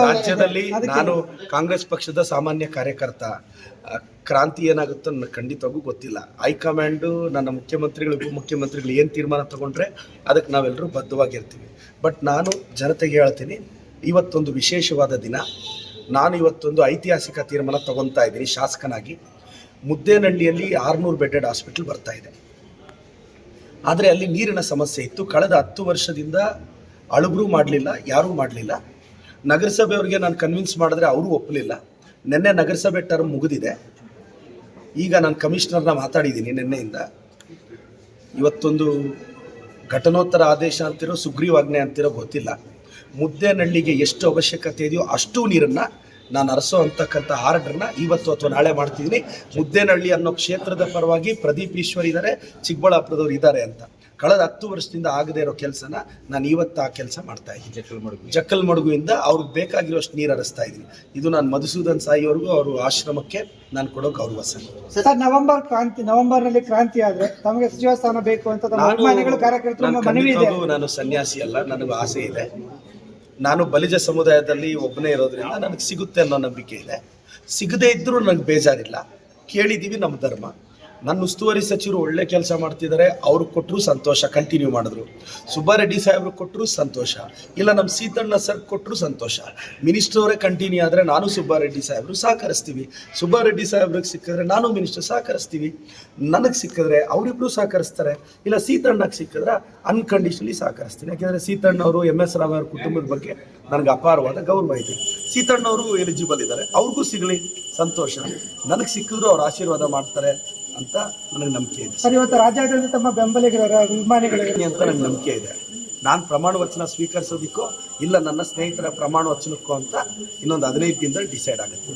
ರಾಜ್ಯದಲ್ಲಿ ನಾನು ಕಾಂಗ್ರೆಸ್ ಪಕ್ಷದ ಸಾಮಾನ್ಯ ಕಾರ್ಯಕರ್ತ ಕ್ರಾಂತಿ ಏನಾಗುತ್ತೋ ನನಗೆ ಖಂಡಿತವಾಗೂ ಗೊತ್ತಿಲ್ಲ. ಹೈಕಮಾಂಡು ನನ್ನ ಮುಖ್ಯಮಂತ್ರಿಗಳು ಉಪಮುಖ್ಯಮಂತ್ರಿಗಳು ಏನು ತೀರ್ಮಾನ ತಗೊಂಡ್ರೆ ಅದಕ್ಕೆ ನಾವೆಲ್ಲರೂ ಬದ್ಧವಾಗಿರ್ತೀವಿ. ಬಟ್ ನಾನು ಜನತೆಗೆ ಹೇಳ್ತೀನಿ ಇವತ್ತೊಂದು ವಿಶೇಷವಾದ ದಿನ. ನಾನು ಇವತ್ತೊಂದು ಐತಿಹಾಸಿಕ ತೀರ್ಮಾನ ತಗೊತಾ ಇದ್ದೀನಿ ಶಾಸಕನಾಗಿ. ಮುದ್ದೇನಹಳ್ಳಿಯಲ್ಲಿ ಆರುನೂರು ಬೆಡ್ಡೆಡ್ ಹಾಸ್ಪಿಟಲ್ ಬರ್ತಾ ಇದೆ. ಆದರೆ ಅಲ್ಲಿ ನೀರಿನ ಸಮಸ್ಯೆ ಇತ್ತು. ಕಳೆದ ಹತ್ತು ವರ್ಷದಿಂದ ಅಳುಬ್ರು ಮಾಡಲಿಲ್ಲ ಯಾರೂ ಮಾಡಲಿಲ್ಲ. ನಗರಸಭೆಯವ್ರಿಗೆ ನಾನು ಕನ್ವಿನ್ಸ್ ಮಾಡಿದ್ರೆ ಅವರು ಒಪ್ಪಲಿಲ್ಲ. ನಿನ್ನೆ ನಗರಸಭೆ ಟರ್ಮ್ ಮುಗಿದಿದೆ. ಈಗ ನಾನು ಕಮಿಷನರ್ನ ಮಾತಾಡಿದ್ದೀನಿ ನಿನ್ನೆಯಿಂದ. ಇವತ್ತೊಂದು ಘಟನೋತ್ತರ ಆದೇಶ ಅಂತಿರೋ, ಸುಗ್ರೀವಾಜ್ಞೆ ಅಂತಿರೋ ಗೊತ್ತಿಲ್ಲ. ಮುದ್ದೇನಹಳ್ಳಿಗೆ ಎಷ್ಟು ಅವಶ್ಯಕತೆ ಇದೆಯೋ ಅಷ್ಟು ನೀರನ್ನು ನಾನು ಅರಸೋ ಅಂತಕ್ಕಂಥ ಆರ್ಡರ್ನ ಇವತ್ತು ಅಥವಾ ನಾಳೆ ಮಾಡ್ತಿದ್ದೀನಿ. ಮುದ್ದೇನಹಳ್ಳಿ ಅನ್ನೋ ಕ್ಷೇತ್ರದ ಪರವಾಗಿ ಪ್ರದೀಪ್ ಈಶ್ವರ್ ಇದ್ದಾರೆ ಚಿಕ್ಕಬಳ್ಳಾಪುರದವ್ರು ಇದ್ದಾರೆ ಅಂತ. ಕಳೆದ ಹತ್ತು ವರ್ಷದಿಂದ ಆಗದೇ ಇರೋ ಕೆಲಸನ ನಾನು ಇವತ್ತು ಆ ಕೆಲಸ ಮಾಡ್ತಾ ಇದ್ದೀನಿ. ಜಕ್ಕಲ್ ಮಡುಗುವಿಂದ ಅವ್ರಿಗೆ ಬೇಕಾಗಿರೋಷ್ಟು ನೀರು ಹರಿಸ್ತಾ ಇದ್ದೀನಿ. ಇದು ನಾನು ಮಧುಸೂದನ್ ಸಾಯಿವರೆಗೂ ಅವರು ಆಶ್ರಮಕ್ಕೆ ನಾನು ಕೊಡೋ ಗೌರವ ಸರ್. ಸರ್ ನವೆಂಬರ್ ಕ್ರಾಂತಿ ನವೆಂಬರ್ನಲ್ಲಿ ಕ್ರಾಂತಿ ಆದ್ರೆ ತಮಗೆ ಸಚಿವ ಸ್ಥಾನ ಬೇಕು ಅಂತ ತಮ್ಮ ನಾನು ಅಭಿಮಾನಿಗಳು ಕಾರ್ಯಕರ್ತರು ನಾನು ಮನವಿ ಇದೆ. ಖಂಡಿತವಾಗ್ಲೂ ನಾನು ಸನ್ಯಾಸಿ ಅಲ್ಲ ನನಗೂ ಆಸೆ ಇದೆ. ನಾನು ಬಲಿಜ ಸಮುದಾಯದಲ್ಲಿ ಒಬ್ಬನೇ ಇರೋದ್ರಿಂದ ನನಗೆ ಸಿಗುತ್ತೆ ಅನ್ನೋ ನಂಬಿಕೆ ಇದೆ. ಸಿಗದೇ ಇದ್ದರೂ ನನಗೆ ಬೇಜಾರಿಲ್ಲ. ಕೇಳಿದ್ದೀವಿ ನಮ್ಮ ಧರ್ಮ. ನನ್ನ ಉಸ್ತುವಾರಿ ಸಚಿವರು ಒಳ್ಳೆ ಕೆಲಸ ಮಾಡ್ತಿದ್ದಾರೆ, ಅವ್ರು ಕೊಟ್ಟರು ಸಂತೋಷ ಕಂಟಿನ್ಯೂ ಮಾಡಿದ್ರು. ಸುಬ್ಬಾರೆಡ್ಡಿ ಸಾಹೇಬ್ರು ಕೊಟ್ಟರು ಸಂತೋಷ, ಇಲ್ಲ ನಮ್ಮ ಸೀತಣ್ಣ ಸರ್ ಕೊಟ್ಟರು ಸಂತೋಷ. ಮಿನಿಸ್ಟರ್ ಅವರೇ ಕಂಟಿನ್ಯೂ ಆದರೆ ನಾನು ಸುಬ್ಬಾರೆಡ್ಡಿ ಸಾಹೇಬ್ರು ಸಹಕರಿಸ್ತೀವಿ. ಸುಬ್ಬಾರೆಡ್ಡಿ ಸಾಹೇಬ್ರಿಗೆ ಸಿಕ್ಕಿದ್ರೆ ನಾನು ಮಿನಿಸ್ಟರ್ ಸಹಕರಿಸ್ತೀವಿ. ನನಗೆ ಸಿಕ್ಕಿದ್ರೆ ಅವರಿಬ್ರು ಸಹಕರಿಸ್ತಾರೆ, ಇಲ್ಲ ಸೀತಣ್ಣಗೆ ಸಿಕ್ಕಿದ್ರೆ ಅನ್ಕಂಡೀಷನಲಿ ಸಹಕರಿಸ್ತೀನಿ. ಯಾಕೆಂದರೆ ಸೀತಣ್ಣವರು ಎಂ ಎಸ್ ಅವ್ರ ಕುಟುಂಬದ ಬಗ್ಗೆ ನನಗೆ ಅಪಾರವಾದ ಗೌರವ ಇದೆ. ಸೀತಣ್ಣವರು ಎಲಿಜಿಬಲ್ ಇದ್ದಾರೆ, ಅವ್ರಿಗೂ ಸಿಗಲಿ, ಸಂತೋಷ. ನನಗೆ ಸಿಕ್ಕಿದ್ರು ಅವ್ರು ಆಶೀರ್ವಾದ ಮಾಡ್ತಾರೆ. ಅಂತ ನನಗೆ ನಂಬಿಕೆ ಇದೆ. ಸರ್ ಇವತ್ತು ರಾಜ್ಯಾದ್ಯಂತ ತಮ್ಮ ಬೆಂಬಲಿಗರ ಅಭಿಮಾನಿಗಳಿಗೆ ಅಂತ ನನಗೆ ನಂಬಿಕೆ ಇದೆ. ನಾನು ಪ್ರಮಾಣ ವಚನ ಸ್ವೀಕರಿಸೋದಿಕ್ಕೋ ಇಲ್ಲ ನನ್ನ ಸ್ನೇಹಿತರ ಪ್ರಮಾಣ ವಚನಕ್ಕೋ ಅಂತ ಇನ್ನೊಂದು ಹದಿನೈದು ದಿನದಲ್ಲಿ ಡಿಸೈಡ್ ಆಗುತ್ತೆ.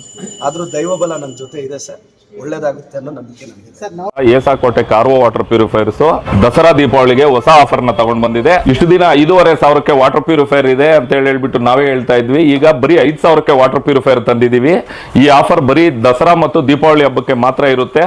ಆದರೂ ದೈವಬಲ ನನ್ನ ಜೊತೆ ಇದೆ ಸರ್. ಒಳ್ಳೇದಾಗುತ್ತೆ ಅನ್ನೋ ನಂಬಿಕೆ ನನಗೆ ಏಸಾಕೋಟೆ ಕಾರ್ವೋ ವಾಟರ್ ಪ್ಯೂರಿಫೈರ್ಸ್ ದಸರಾ ದೀಪಾವಳಿಗೆ ಹೊಸ ಆಫರ್ನ ತಗೊಂಡ್ ಬಂದಿದೆ. ಇಷ್ಟು ದಿನ ಐದೂವರೆ ಸಾವಿರಕ್ಕೆ ವಾಟರ್ ಪ್ಯೂರಿಫೈರ್ ಇದೆ ಅಂತ ಹೇಳಿ ಹೇಳ್ಬಿಟ್ಟು ನಾವೇ ಹೇಳ್ತಾ ಇದ್ವಿ. ಈಗ ಬರೀ ಐದು ಸಾವಿರಕ್ಕೆ ವಾಟರ್ ಪ್ಯೂರಿಫೈರ್ ತಂದಿದೀವಿ. ಈ ಆಫರ್ ಬರೀ ದಸರಾ ಮತ್ತು ದೀಪಾವಳಿ ಹಬ್ಬಕ್ಕೆ ಮಾತ್ರ ಇರುತ್ತೆ.